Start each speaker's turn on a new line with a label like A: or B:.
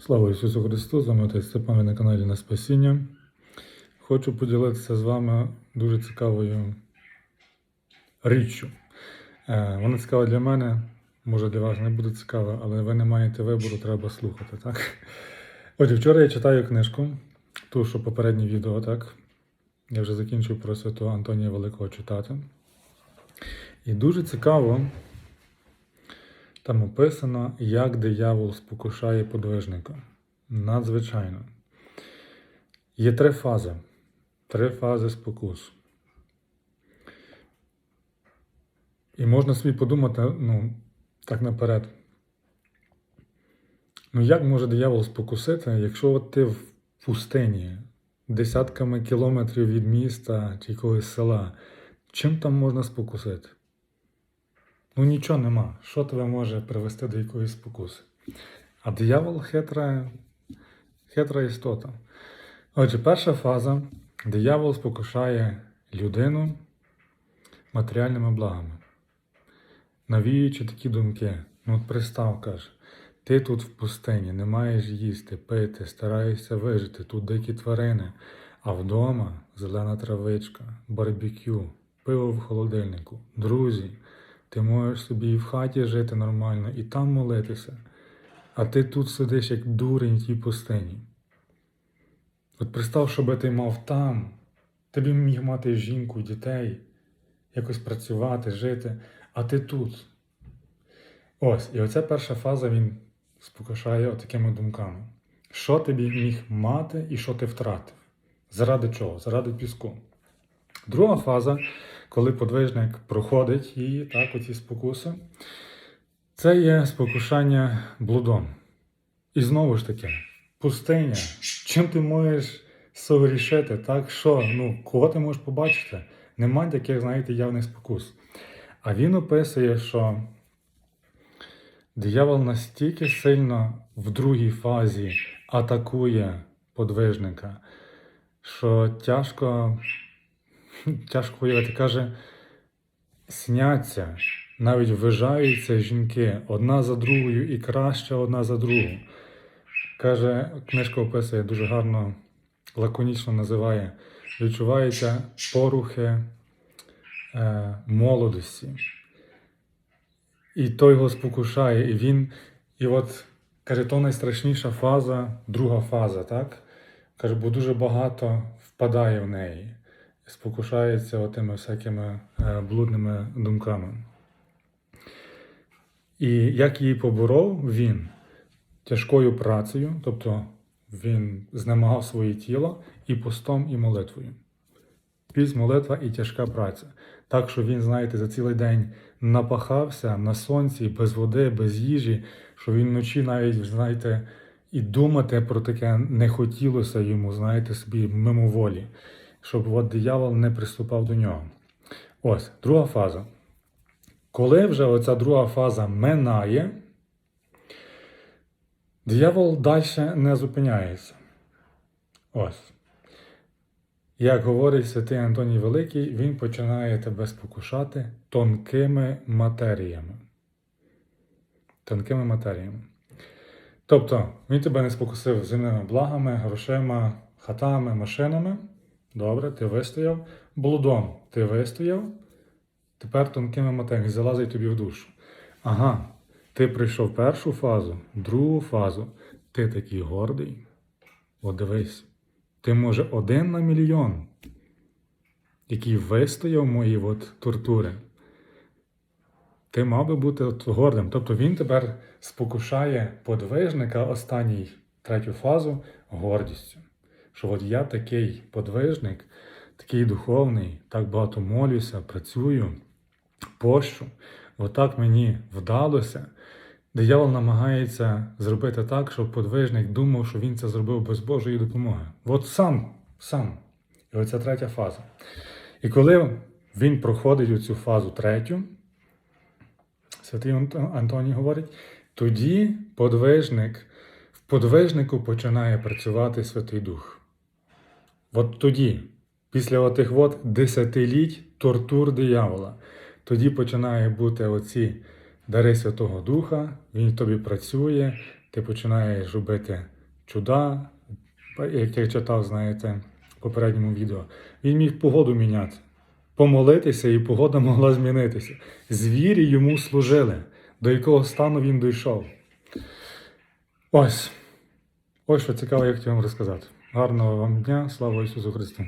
A: Слава Ісусу Христу! З вами отець Степан на каналі на Спасіння. Хочу поділитися з вами дуже цікавою річчю. Е, Вона цікава для мене, може для вас не буде цікава, але ви не маєте вибору, треба слухати. Так? Отже, вчора я читаю книжку, ту, що попереднє відео, так? Я вже закінчив про святого Антонія Великого читати. І дуже цікаво, там описано, як диявол спокушає подвижника. Надзвичайно. Є три фази. Три фази спокусу. І можна собі подумати, ну, так наперед. Ну, як може диявол спокусити, якщо от ти в пустині, десятками кілометрів від міста чи якогось села, чим там можна спокусити? Ну нічого нема. Що тебе може привести до якоїсь спокуси? А диявол хитра, хитра істота. Отже, перша фаза диявол спокушає людину матеріальними благами, навіюючи такі думки. Ну, от пристав, каже, ти тут в пустині, не маєш їсти, пити, стараєшся вижити, тут дикі тварини, а вдома зелена травичка, барбекю, пиво в холодильнику, друзі. Ти можеш собі і в хаті жити нормально, і там молитися, а ти тут сидиш як дурень в тій пустині. От представ, що би ти мав там, ти б міг мати жінку, дітей, якось працювати, жити, а ти тут. Ось, і оця перша фаза він спокушає такими думками. Що ти б міг мати і що ти втратив? Заради чого? Заради піску. Друга фаза, коли подвижник проходить її, так, оці спокуси, це є спокушання блудом. І знову ж таки, пустиня. Чим ти можеш согрішити? Так, що? Ну, кого ти можеш побачити? Нема таких, знаєте, явних спокус. А він описує, що диявол настільки сильно в другій фазі атакує подвижника, що тяжко тяжко уявити, каже, сняться, навіть ввижаються жінки одна за другою і краще одна за другу. Каже, книжка описує дуже гарно, лаконічно називає, відчуваються порухи е, молодості. І той його спокушає, і він, і от каже, то найстрашніша фаза, друга фаза, так? Каже, бо дуже багато впадає в неї спокушається отими всякими е, блудними думками. І як її поборов він тяжкою працею, тобто він знемагав своє тіло і постом, і молитвою. Пість молитва і тяжка праця. Так що він, знаєте, за цілий день напахався на сонці, без води, без їжі, що він вночі навіть, знаєте, і думати про таке не хотілося йому, знаєте, собі мимоволі щоб от диявол не приступав до нього. Ось, друга фаза. Коли вже оця друга фаза минає, диявол далі не зупиняється. Ось. Як говорить святий Антоній Великий, він починає тебе спокушати тонкими матеріями. Тонкими матеріями. Тобто, він тебе не спокусив земними благами, грошима, хатами, машинами. Добре, ти вистояв. Блудом ти вистояв. Тепер тонкими матеріями залазить тобі в душу. Ага, ти прийшов першу фазу, другу фазу. Ти такий гордий. От дивись, ти може один на мільйон, який вистояв мої от тортури. Ти мав би бути от гордим. Тобто він тепер спокушає подвижника останній третю фазу гордістю що от я такий подвижник, такий духовний, так багато молюся, працюю, пощу. Отак мені вдалося. Диявол намагається зробити так, щоб подвижник думав, що він це зробив без Божої допомоги. От сам, сам. І оця третя фаза. І коли він проходить цю фазу третю, святий Антоній говорить, тоді подвижник, в подвижнику починає працювати Святий Дух. От тоді, після отих от десятиліть тортур диявола, тоді починає бути оці дари Святого Духа, він тобі працює, ти починаєш робити чуда, як я читав, знаєте, в попередньому відео. Він міг погоду міняти, помолитися, і погода могла змінитися. Звірі йому служили, до якого стану він дійшов. Ось. Ось що цікаво, як хотів вам розказати. Гарного вам дня, слава Ісусу Христу!